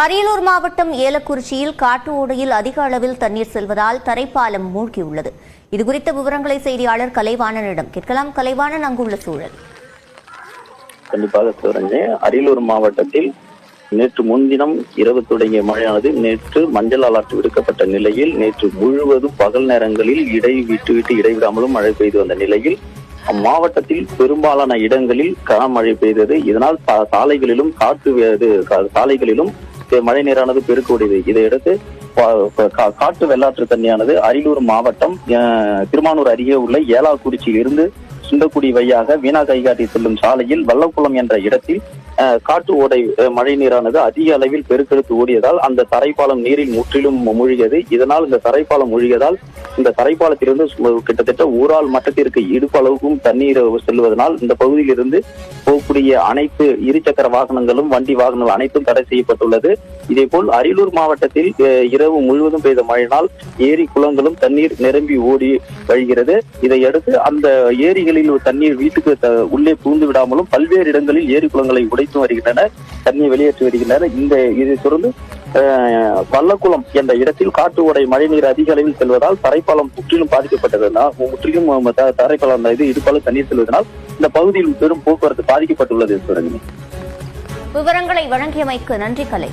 அரியலூர் மாவட்டம் ஏலக்குறிச்சியில் காட்டு ஓடையில் அதிக அளவில் தண்ணீர் செல்வதால் தரைப்பாலம் மூழ்கியுள்ளது. இதுகுறித்த விவரங்களை செய்தியாளர் கலைவாணனிடம் கேட்கலாம். கலைவாணன் அங்குள்ள சூழல். கண்டிப்பாக சிவரஞ்சே அரியலூர் மாவட்டத்தில் நேற்று முன்தினம் இரவு தொடங்கிய மழையானது நேற்று மஞ்சள் அலர்ட் விடுக்கப்பட்ட நிலையில் நேற்று முழுவதும் பகல் நேரங்களில் இடை விட்டு விட்டு இடைவிடாமலும் மழை பெய்து வந்த நிலையில் அம்மாவட்டத்தில் பெரும்பாலான இடங்களில் கனமழை பெய்தது. இதனால் சாலைகளிலும் காற்று சாலைகளிலும் மழை நீரானது பெருக்கூடியது இதையடுத்து கா- காட்டு வெள்ளாற்று தண்ணியானது அரியலூர் மாவட்டம் திருமானூர் அருகே உள்ள ஏலாக்குறிச்சியில் இருந்து சுண்டக்குடி வழியாக வீணா கைகாட்டி செல்லும் சாலையில் வல்லக்குளம் என்ற இடத்தில் காட்டு ஓடை மழை நீரானது அதிக அளவில் பெருக்கெடுத்து ஓடியதால் அந்த தரைப்பாலம் நீரில் முற்றிலும் மூழ்கியது. இதனால் இந்த தரைப்பாலம் மூழ்கியதால் இந்த தரைப்பாலத்திலிருந்து கிட்டத்தட்ட ஊரால் மட்டத்திற்கு இடுப்பு அளவுக்கும் தண்ணீர் செல்வதனால் இந்த பகுதியிலிருந்து போகக்கூடிய அனைத்து இருசக்கர வாகனங்களும் வண்டி வாகனங்கள் அனைத்தும் தடை செய்யப்பட்டுள்ளது. இதேபோல் அரியலூர் மாவட்டத்தில் இரவு முழுவதும் பெய்த மழையினால் ஏரி குளங்களும் தண்ணீர் நிரம்பி ஓடி வழிகிறது. இதையடுத்து அந்த ஏரிகளில் தண்ணீர் வீட்டுக்கு த- உள்ளே புகுந்து விடாமலும் பல்வேறு இடங்களில் ஏரி குளங்களை உடைத்து வருகின்றன தண்ணீர் வெளியேற்றி வருகின்றன இந்த இதை தொடர்ந்து வல்லக்குளம் என்ற இடத்தில் காட்டு ஓடை மழைநீர் அதிக அளவில் செல்வதால் தரைப்பாலம் முற்றிலும் பாதிக்கப்பட்டதனால் முற்றிலும் தரைப்பாலம் இது இதுபோல தண்ணீர் செல்வதனால் இந்த பகுதியில் பெரும் போக்குவரத்து பாதிக்கப்பட்டுள்ளது சுரஞ்சினி விவரங்களை வழங்கியமைக்கு நன்றி கலை